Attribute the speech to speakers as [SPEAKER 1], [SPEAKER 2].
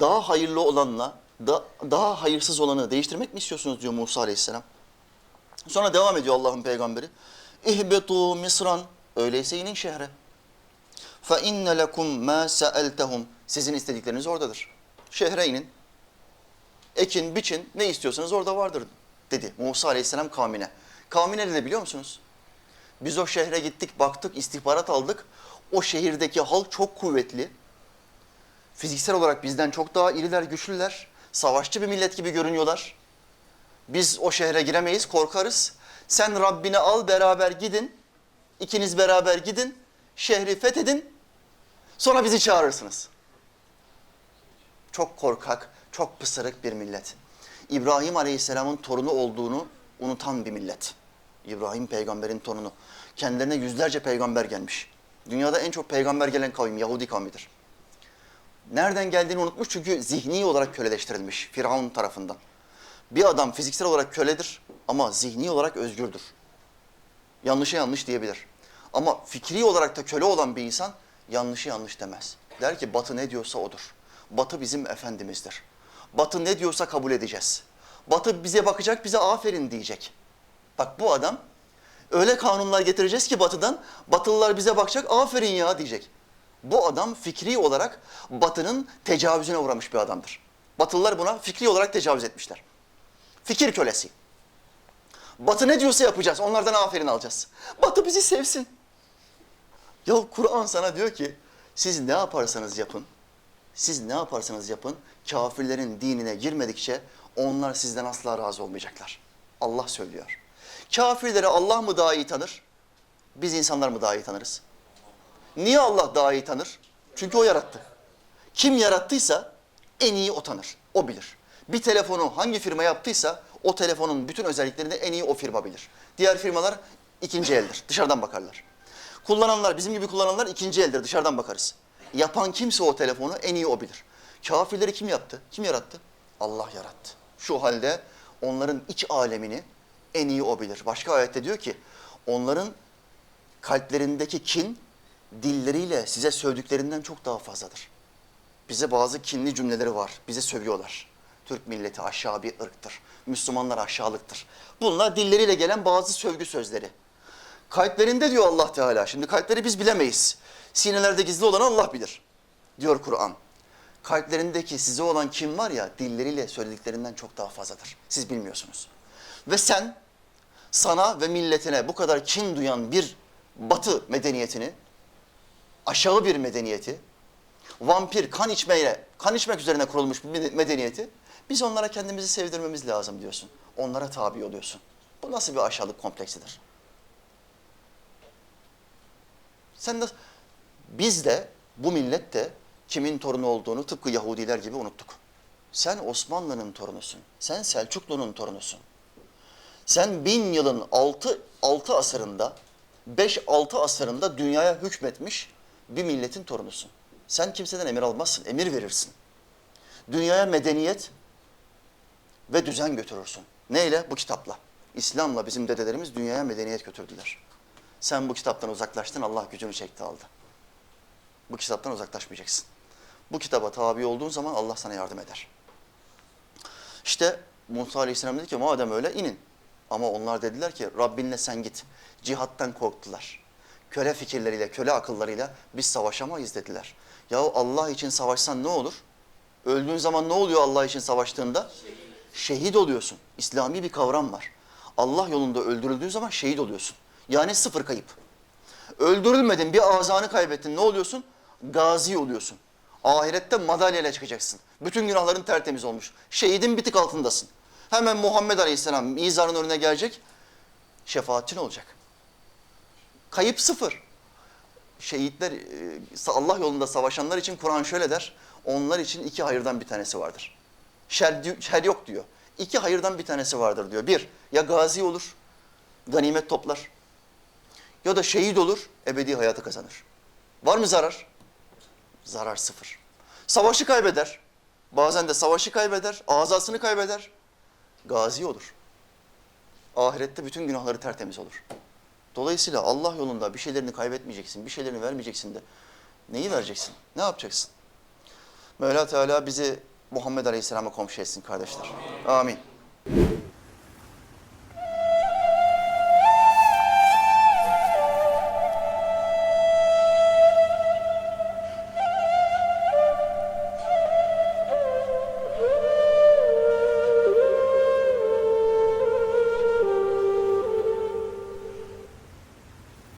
[SPEAKER 1] daha hayırlı olanla da, daha hayırsız olanı değiştirmek mi istiyorsunuz diyor Musa Aleyhisselam. Sonra devam ediyor Allah'ın peygamberi. İhbetu misran. Öyleyse inin şehre. Fe inne lekum ma sa'altahum. Sizin istedikleriniz oradadır. Şehre inin. Ekin, biçin, ne istiyorsanız orada vardır dedi Musa Aleyhisselam kavmine. Kavmine ne dedi biliyor musunuz? Biz o şehre gittik, baktık, istihbarat aldık. O şehirdeki halk çok kuvvetli. Fiziksel olarak bizden çok daha iriler, güçlüler. Savaşçı bir millet gibi görünüyorlar. Biz o şehre giremeyiz, korkarız. Sen Rabbini al, beraber gidin. İkiniz beraber gidin. Şehri fethedin. Sonra bizi çağırırsınız. Çok korkak, çok pısırık bir millet. İbrahim Aleyhisselam'ın torunu olduğunu unutan bir millet. İbrahim peygamberin torunu. Kendilerine yüzlerce peygamber gelmiş. Dünyada en çok peygamber gelen kavim Yahudi kavmidir. Nereden geldiğini unutmuş çünkü zihni olarak köleleştirilmiş Firavun tarafından. Bir adam fiziksel olarak köledir ama zihni olarak özgürdür. Yanlışa yanlış diyebilir. Ama fikri olarak da köle olan bir insan yanlışı yanlış demez. Der ki Batı ne diyorsa odur. Batı bizim efendimizdir. Batı ne diyorsa kabul edeceğiz. Batı bize bakacak, bize aferin diyecek. Bak bu adam öyle kanunlar getireceğiz ki Batı'dan, Batılılar bize bakacak, aferin ya diyecek. Bu adam fikri olarak Batı'nın tecavüzüne uğramış bir adamdır. Batılılar buna fikri olarak tecavüz etmişler. Fikir kölesi. Batı ne diyorsa yapacağız, onlardan aferin alacağız. Batı bizi sevsin. Ya Kur'an sana diyor ki, siz ne yaparsanız yapın, siz ne yaparsanız yapın, kafirlerin dinine girmedikçe onlar sizden asla razı olmayacaklar. Allah söylüyor. Kafirleri Allah mı daha iyi tanır? Biz insanlar mı daha iyi tanırız? Niye Allah daha iyi tanır? Çünkü o yarattı. Kim yarattıysa en iyi o tanır, o bilir. Bir telefonu hangi firma yaptıysa o telefonun bütün özelliklerini en iyi o firma bilir. Diğer firmalar ikinci eldir, dışarıdan bakarlar. Kullananlar, bizim gibi kullananlar ikinci eldir, dışarıdan bakarız. Yapan kimse o telefonu en iyi o bilir. Kafirleri kim yaptı? Kim yarattı? Allah yarattı. Şu halde onların iç alemini en iyi o bilir. Başka ayette diyor ki onların kalplerindeki kin dilleriyle size sövdüklerinden çok daha fazladır. Bize bazı kinli cümleleri var. Bize sövüyorlar. Türk milleti aşağı bir ırktır. Müslümanlar aşağılıktır. Bunlar dilleriyle gelen bazı sövgü sözleri. Kalplerinde diyor Allah Teala. Şimdi kalpleri biz bilemeyiz. Sinelerde gizli olan Allah bilir. Diyor Kur'an. Kalplerindeki size olan kim var ya dilleriyle söylediklerinden çok daha fazladır. Siz bilmiyorsunuz. Ve sen sana ve milletine bu kadar kin duyan bir batı medeniyetini, aşağı bir medeniyeti, vampir kan içmeye, kan içmek üzerine kurulmuş bir medeniyeti biz onlara kendimizi sevdirmemiz lazım diyorsun. Onlara tabi oluyorsun. Bu nasıl bir aşağılık kompleksidir? Sen de biz de bu millet de kimin torunu olduğunu tıpkı Yahudiler gibi unuttuk. Sen Osmanlı'nın torunusun. Sen Selçuklu'nun torunusun. Sen bin yılın altı, altı asırında, beş altı asırında dünyaya hükmetmiş bir milletin torunusun. Sen kimseden emir almazsın, emir verirsin. Dünyaya medeniyet ve düzen götürürsün. Neyle? Bu kitapla. İslam'la bizim dedelerimiz dünyaya medeniyet götürdüler. Sen bu kitaptan uzaklaştın, Allah gücünü çekti aldı. Bu kitaptan uzaklaşmayacaksın. Bu kitaba tabi olduğun zaman Allah sana yardım eder. İşte Musa Aleyhisselam dedi ki madem öyle inin. Ama onlar dediler ki Rabbinle sen git. Cihattan korktular. Köle fikirleriyle, köle akıllarıyla biz savaşamayız dediler. Yahu Allah için savaşsan ne olur? Öldüğün zaman ne oluyor Allah için savaştığında? Şehit oluyorsun. İslami bir kavram var. Allah yolunda öldürüldüğün zaman şehit oluyorsun. Yani sıfır kayıp. Öldürülmedin, bir azanı kaybettin. Ne oluyorsun? Gazi oluyorsun. Ahirette madalyayla çıkacaksın. Bütün günahların tertemiz olmuş. Şehidin bir tık altındasın. Hemen Muhammed Aleyhisselam mizanın önüne gelecek. Şefaatçin olacak. Kayıp sıfır. Şehitler, e, Allah yolunda savaşanlar için Kur'an şöyle der. Onlar için iki hayırdan bir tanesi vardır. Şer, şer yok diyor. İki hayırdan bir tanesi vardır diyor. Bir, ya gazi olur, ganimet toplar. Ya da şehit olur, ebedi hayatı kazanır. Var mı zarar? Zarar sıfır. Savaşı kaybeder. Bazen de savaşı kaybeder, azasını kaybeder. Gazi olur. Ahirette bütün günahları tertemiz olur. Dolayısıyla Allah yolunda bir şeylerini kaybetmeyeceksin, bir şeylerini vermeyeceksin de neyi vereceksin? Ne yapacaksın? Mevla Teala bizi Muhammed Aleyhisselam'a komşu etsin kardeşler. Amin.